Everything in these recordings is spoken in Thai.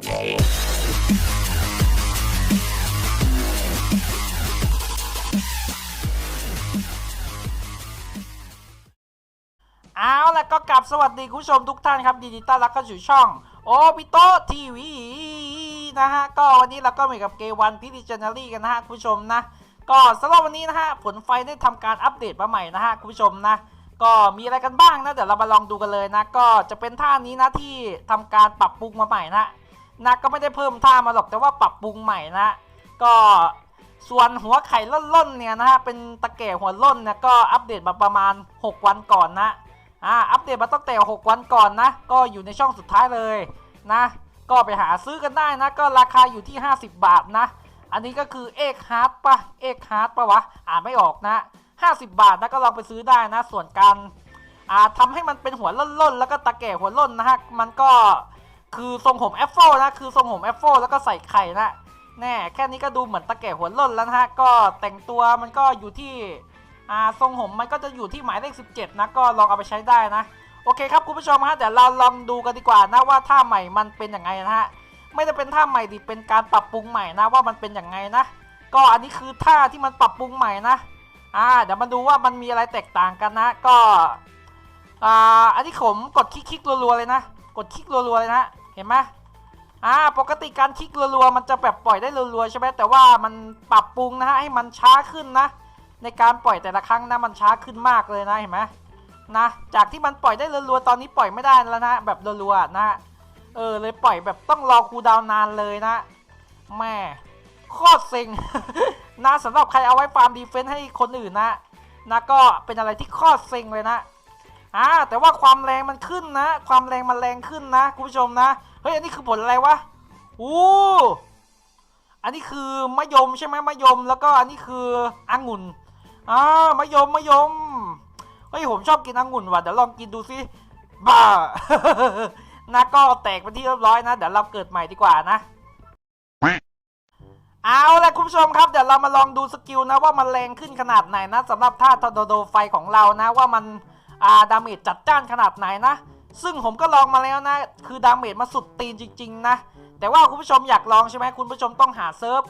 เอาล้วก็กลับสวัสดีคุณผู้ชมทุกท่านครับยินดีต้อนรับเข้าสู่ช่อง โอปิโตทีวีนะฮะ ก็วันนี้เราก็มีกับเกวันพิธีเจเนอรี่กันนะฮะคุณผู้ชมนะ ก็สำหรับวันนี้นะฮะ ผลไฟได้ทำการอัปเดตมาใหม่นะฮะคุณผู้ชมนะ ก็มีอะไรกันบ้างนะ เดี๋ยวเรามาลองดูกันเลยนะ ก็จะเป็นท่านี้นะที่ทำการปรับปรุงมาใหม่นะ นะก็ไม่ได้เพิ่มท่ามาหรอกแต่ว่าปรับปรุงใหม่นะ ก็ส่วนหัวไข่ล่นๆเนี่ยนะฮะเป็นตะแก่หัวล่นเนี่ยก็อัปเดตมาประมาณ 6 วันก่อนนะอ่าอัปเดตมาตั้งแต่ 6 วันก่อนนะ ก็อยู่ในช่องสุดท้ายเลยนะ ก็ไปหาซื้อกันได้นะ ก็ราคาอยู่ที่ 50 บาทนะ อันนี้ก็คือเอกฮาร์ดปะเอกฮาร์ดปะวะอ่านไม่ออกนะ 50 บาทนะก็ลองไปซื้อได้นะ ส่วนการอ่าทำให้มันเป็นหัวล่นๆ แล้วก็ตะแก่หัวล่นนะฮะมันก็ คือทรงผมแอปเปิลนะคือทรงผมแอปเปิลแล้วก็ใส่ไข่นะแน่แค่นี้ก็ดูเหมือนตะแก่หัวล่นแล้วนะฮะก็แต่งตัวมันก็อยู่ที่อ่าทรงผมมันก็จะอยู่ที่หมายเลข 17 นะก็ลองเอาไปใช้ได้นะ โอเคครับคุณผู้ชมฮะเดี๋ยวเราลองดูกันดีกว่านะว่าท่าใหม่มันเป็นยังไงนะฮะไม่ได้เป็นท่าใหม่ดิเป็นการปรับปรุงใหม่นะว่ามันเป็นยังไงนะ ก็อันนี้คือท่าที่มันปรับปรุงใหม่นะอ่าเดี๋ยวมาดูว่ามันมีอะไรแตกต่างกันนะก็อ่าอันนี้ผมกดคลิกๆรัวๆเลยนะ กดคลิกรัวๆเลยนะ เห็นไหมอ่าปกติการคลิกรัวๆมันจะแบบปล่อยได้รัวๆใช่ไหมแต่ว่ามันปรับปรุงนะฮะให้มันช้าขึ้นนะ ในการปล่อยแต่ละครั้งนะมันช้าขึ้นมากเลยนะเห็นไหมนะจากที่มันปล่อยได้รัวๆตอนนี้ปล่อยไม่ได้แล้วนะแบบรัวๆนะฮะเออเลยปล่อยแบบต้องรอคูดาวนานเลยนะแม่โคตรเซ็งนะสำหรับใครเอาไว้ฟาร์มดีเฟนส์ให้คนอื่นนะนะก็เป็นอะไรที่โคตรเซ็งเลยนะ อ่าแต่ว่าความแรงมันขึ้นนะ ความแรงมันแรงขึ้นนะคุณผู้ชมนะ เฮ้ยอันนี้คือผลอะไรวะอู้อันนี้คือมะยมใช่ไหมมะยมแล้วก็อันนี้คือองุ่นอ่ามะยมมะยมเฮ้ยผมชอบกินองุ่นว่ะเดี๋ยวลองกินดูสิบ้านะก็แตกไปที่เรียบร้อยนะ เดี๋ยวเราเกิดใหม่ดีกว่านะ เอาละคุณผู้ชมครับ เดี๋ยวเรามาลองดูสกิลนะว่ามันแรงขึ้นขนาดไหนนะสำหรับท่าทอร์โดไฟของเรานะว่ามัน อ่าดาเมจจัดจ้านขนาดไหนนะ ซึ่งผมก็ลองมาแล้วนะ คือดาเมจมาสุดตีนจริง ๆ นะ แต่ว่าคุณผู้ชมอยากลองใช่ไหมคุณผู้ชมต้องหาเซิร์ฟ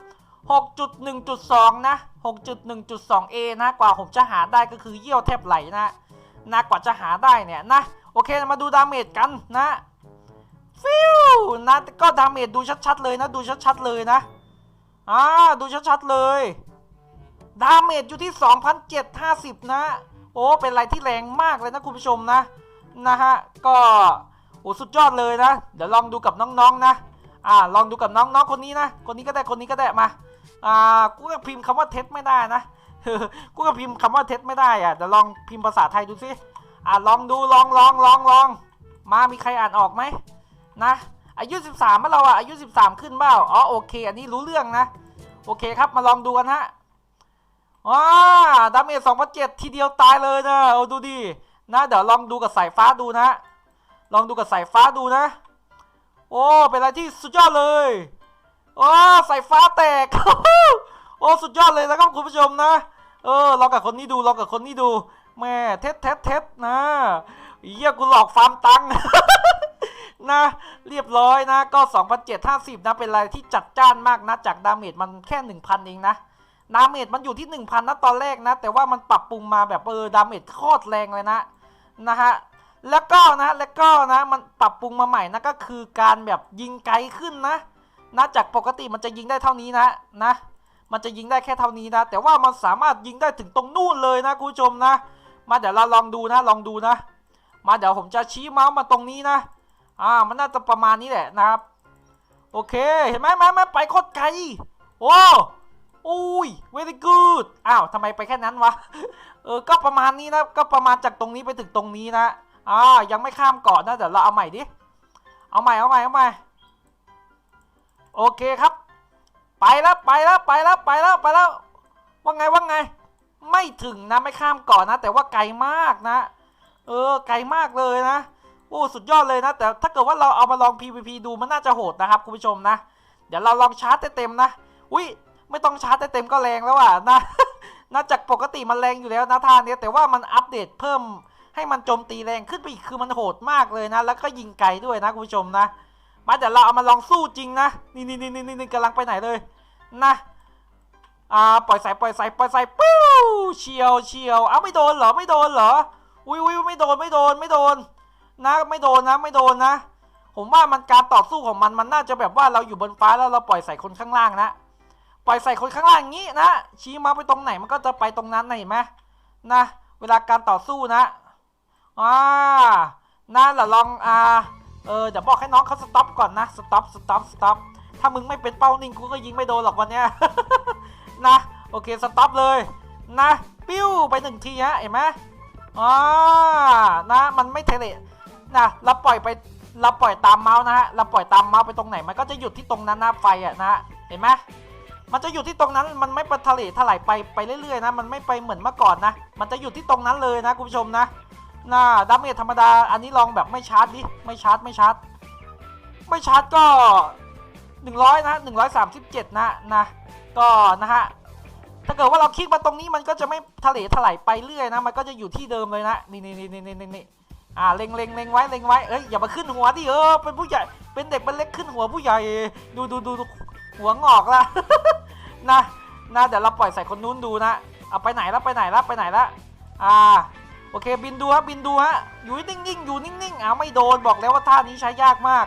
6.1.2 นะ 6.1.2a นะกว่าผมจะหาได้ก็คือเยี่ยวแทบไหลนะนะกว่าจะหาได้เนี่ยนะ โอเคมาดูดาเมจกันนะฟิวนะก็ดาเมจดูชัดๆเลยนะ ดูชัดๆเลยนะอ่าดูชัดๆเลย ดาเมจอยู่ที่ 2,750 นะ โอ้เป็นอะไรที่แรงมากเลยนะคุณผู้ชมนะนะฮะก็โอ้สุดยอดเลยนะ เดี๋ยวลองดูกับน้องๆนะอ่าลองดูกับน้องๆคนนี้นะ คนนี้ก็ได้คนนี้ก็ได้มาอ่ากูก็พิมพ์คำว่าเท็จไม่ได้นะกูก็พิมพ์คำว่าเท็จไม่ได้อะเดี๋ยวลองพิมพ์ภาษาไทยดูสิอ่าลองดูลองลองลองลองมามีใครอ่านออกไหมนะอายุ 13เมื่อเราอะอายุ 13 ขึ้นเปล่าอ๋อโอเค อันนี้รู้เรื่องนะ โอเคครับมาลองดูกันฮะ ว้าดาเมจ2,007ทีเดียวตายเลยนะเอาดูดินะเดี๋ยวลองดูกับสายฟ้าดูนะ ลองดูกับสายฟ้าดูนะ โอ้เป็นอะไรที่สุดยอดเลยโอ้สายฟ้าแตกโอ้สุดยอดเลยนะครับคุณผู้ชมนะเออลองกับคนนี้ดูลองกับคนนี้ดูแม่เท็ดเท็ดเท็ดนะเยี่ยกูหลอกฟาร์มตังค์นะ เรียบร้อยนะก็ 2,750นะเป็นอะไรที่จัดจ้านมากนะ จากดาเมจมันแค่ 1,000 เองนะ ดาเมจมันอยู่ที่ 1,000นะตอนแรกนะ แต่ว่ามันปรับปรุงมาแบบเออดาเมจโคตรแรงเลยนะนะฮะแล้วก็นะแล้วก็นะมันปรับปรุงมาใหม่นะก็คือการแบบยิงไกลขึ้นนะนะจากปกติมันจะยิงได้เท่านี้นะนะ มันจะยิงได้แค่เท่านี้นะ แต่ว่ามันสามารถยิงได้ถึงตรงนู่นเลยนะคุณผู้ชมนะ มาเดี๋ยวเราลองดูนะลองดูนะ มาเดี๋ยวผมจะชี้เมาส์มาตรงนี้นะอ่ามันน่าจะประมาณนี้แหละนะครับ โอเคเห็นไหมแม่แม่ไปโคตรไกลโอ้ อุ้ย very good อ้าวทำไมไปแค่นั้นวะ เออ ก็ประมาณนี้นะ ก็ประมาณจากตรงนี้ไปถึงตรงนี้นะ อ่า ยังไม่ข้ามเกาะนะเดี๋ยวเราเอาใหม่ดิ เอาใหม่ เอาใหม่ เอาใหม่ โอเคครับ ไปแล้ว ไปแล้ว ไปแล้ว ไปแล้ว ไปแล้ว ว่าไง ว่าไง ไม่ถึงนะ ไม่ข้ามเกาะนะ แต่ว่าไกลมากนะ เออ ไกลมากเลยนะ โอ้ สุดยอดเลยนะ แต่ถ้าเกิดว่าเราเอามาลอง PVP ดูมันน่าจะโหดนะครับคุณผู้ชมนะ เดี๋ยวเราลองชาร์จเต็มๆนะ อุ้ย ไม่ต้องชาร์จเต็มก็แรงแล้วอะนะน่าจากปกติมันแรงอยู่แล้วนะท่าเนี้ยแต่ว่ามันอัปเดตเพิ่มให้มันโจมตีแรงขึ้นไปอีกคือมันโหดมากเลยนะ แล้วก็ยิงไกลด้วยนะคุณผู้ชมนะ มาเดี๋ยวเราเอามาลองสู้จริงนะ นี่นี่นี่นี่นี่กำลังไปไหนเลยนะอ่าปล่อยสายปล่อยสายปล่อยสายปิ้วเชียวเชียวเอาไม่โดนเหรอไม่โดนเหรออุ้ยอุ้ยไม่โดนไม่โดนไม่โดน นะไม่โดนนะไม่โดนนะ ผมว่ามันการต่อสู้ของมันมันน่าจะแบบว่าเราอยู่บนฟ้าแล้วเราปล่อยใส่คนข้างล่างนะ ปล่อยใส่คนข้างล่างอย่างนี้นะ ชี้มาไปตรงไหนมันก็จะไปตรงนั้นนะเห็นไหมนะ เวลาการต่อสู้นะอ่านะเราลองอ่าเออเดี๋ยวบอกให้น้องเขาสต็อปก่อนนะสต็อปสต็อปสต็อปถ้ามึงไม่เป็นเป้านิ่งกูก็ยิงไม่โดนหรอกวันเนี้ยนะโอเคสต็อปเลยนะปิ้วไปหนึ่งทีฮะเห็นไหมอ่านะมันไม่เทเลนะเราปล่อยไปเราปล่อยตามเมาส์นะฮะเราปล่อยตามเมาส์ไปตรงไหนมันก็จะหยุดที่ตรงนั้นนะไฟอะนะเห็นไหม มันจะหยุดที่ตรงนั้นมันไม่ไปทะเลถลายไปไปเรื่อยๆนะมันไม่ไปเหมือนเมื่อก่อนนะ มันจะหยุดที่ตรงนั้นเลยนะคุณผู้ชมนะน่าดาเมจธรรมดาอันนี้ลองแบบไม่ชาร์จดิไม่ชาร์จไม่ชาร์จไม่ชาร์จก็ 100 นะ 137 นะนะก็นะฮะถ้าเกิดว่าเราคลิกมาตรงนี้มันก็จะไม่ทะเลถลายไปเรื่อยนะ มันก็จะอยู่ที่เดิมเลยนะนี่นี่นี่นี่นี่นี่อ่าเล็งเล็งเล็งไว้เล็งไว้เอ้ยอย่ามาขึ้นหัวดิเออเป็นผู้ใหญ่เป็นเด็กเป็นเล็กขึ้นหัวผู้ใหญ่ ดูดูดูดู หัวงอกละนะนะเดี๋ยวเราปล่อยใส่คนนู้นดูนะเอาไปไหนล้วไปไหนล้วไปไหนล้วอ่าโอเคบินดูฮะบินดูฮะอยู่นิ่งๆอยู่นิ่งๆอ้าวไม่โดนบอกแล้วว่าท่านี้ใช้ยากมาก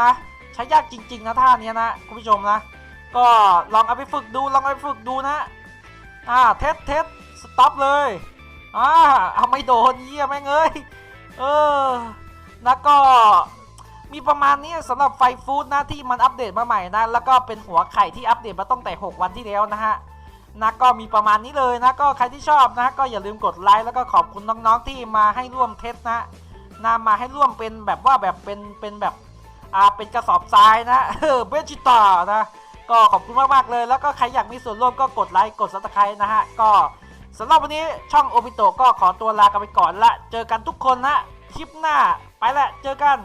นะ ใช้ยากจริง ๆ นะท่านี้นะคุณผู้ชมนะ ก็ลองเอาไปฝึกดูลองเอาไปฝึกดูนะอ่าเทสเทสสต็อปเลยอ่าเอาไม่โดนเยี่ยแม่งเอ้ยเออแล้วก็ มีประมาณนี้สำหรับไฟฟู้ดนะที่มันอัปเดตมาใหม่นะแล้วก็เป็นหัวไข่ที่อัปเดตมาตั้งแต่ 6 วันที่แล้วนะฮะนะก็มีประมาณนี้เลยนะก็ใครที่ชอบนะก็อย่าลืมกดไลค์แล้วก็ขอบคุณน้องๆที่มาให้ร่วมเทสนะนามาให้ร่วมเป็นแบบว่าแบบเป็นเป็นแบบอ่าเป็นกระสอบทรายนะเออเบจิตานะก็ขอบคุณมากๆเลย แล้วก็ใครอยากมีส่วนร่วมก็กดไลค์กดซับสไครต์นะฮะก็สำหรับวันนี้ช่องโอบิโตก็ขอตัวลากันไปก่อนละ เจอกันทุกคนนะคลิปหน้าไปละเจอกัน